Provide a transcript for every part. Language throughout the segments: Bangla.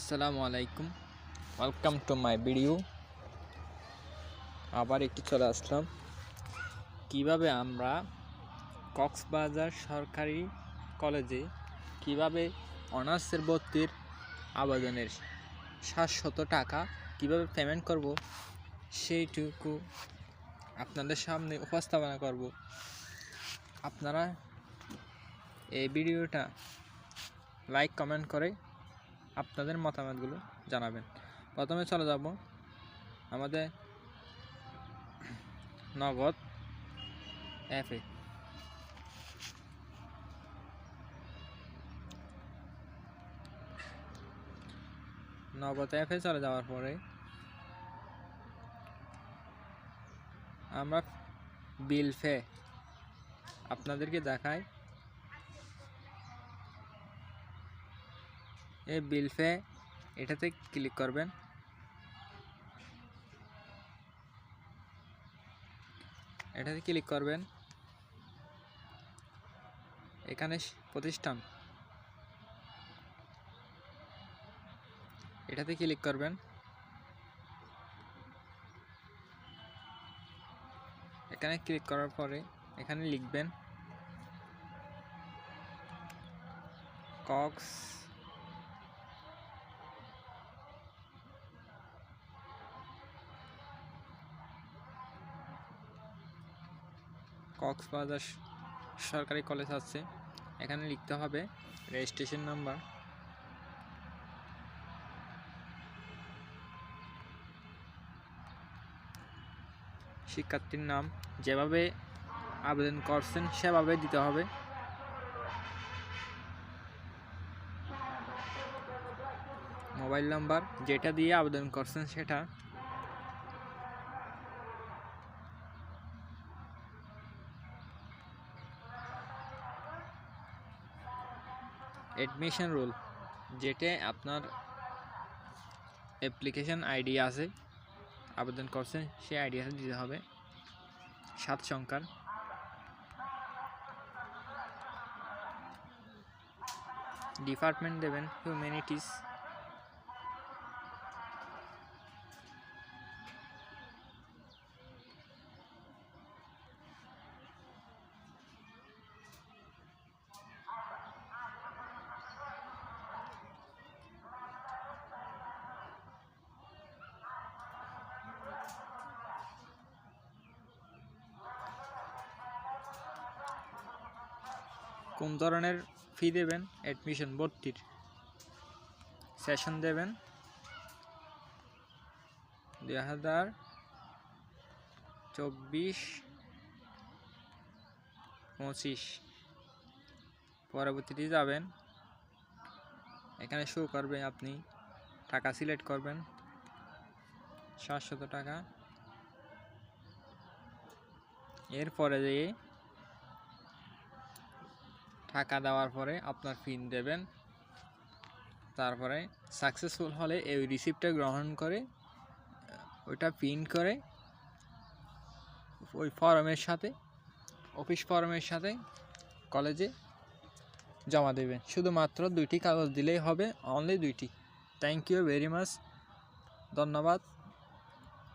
আসসালামু আলাইকুম। ওয়েলকাম টু মাই ভিডিও আবার একটু চলে আসলাম। কীভাবে আমরা কক্সবাজার সরকারি কলেজে কীভাবে অনার্সের ভর্তির আবেদনের সাতশত টাকা কীভাবে পেমেন্ট করব, সেইটুকু আপনাদের সামনে উপস্থাপনা করব। আপনারা এই ভিডিওটা লাইক কমেন্ট করে আপনাদের মতামতগুলো জানাবেন। প্রথমে চলে যাব আমাদের নগদ অ্যাপে নগদ অ্যাপে চলে যাওয়ার পরে আমরা বিল ফে আপনাদেরকে দেখাই। এই বিল ফে এটাতে ক্লিক করবেন। এটাতে ক্লিক করবেন। এখানে প্রতিষ্ঠান। এটাতে ক্লিক করবেন। এখানে ক্লিক করার পরে এখানে লিখবেন, কক্স কক্সবাজার সরকারি কলেজ আছে। এখানে লিখতে হবে রেজিস্ট্রেশন নাম্বার। শিক্ষার্থীর নাম। যেভাবে আবেদন করছেন, সেভাবে দিতে হবে। মোবাইল নাম্বার যেটা দিয়ে আবেদন করছেন, সেটা অ্যাডমিশন রুল যেটা আপনার অ্যাপ্লিকেশন আইডি আছে, আবেদন করছেন সেই আইডিয়াটা দিতে হবে সাত সংখ্যার। ডিপার্টমেন্ট দেবেন হিউম্যানিটিস কোন ধরনের ফি দেবেন? অ্যাডমিশন ভর্তির। সেশন দেবেন। দুই হাজার চব্বিশ পঁচিশ। পরবর্তীতে যাবেন। এখানে শো করবে আপনি। টাকা সিলেক্ট করবেন। সাতশত টাকা। এরপরে যেয়ে টাকা দেওয়ার পরে আপনার পিন দেবেন। তারপরে সাকসেসফুল হলে এই রিসিপ্টটা গ্রহণ করে, ওইটা প্রিন্ট করে, ওই ফর্মের সাথে অফিস ফর্মের সাথে কলেজে জমা দেবেন। শুধুমাত্র দুইটি কাগজ দিলেই হবে অনলি দুইটি। থ্যাংক ইউ ভেরি মাচ ধন্যবাদ।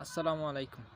আসসালামু আলাইকুম।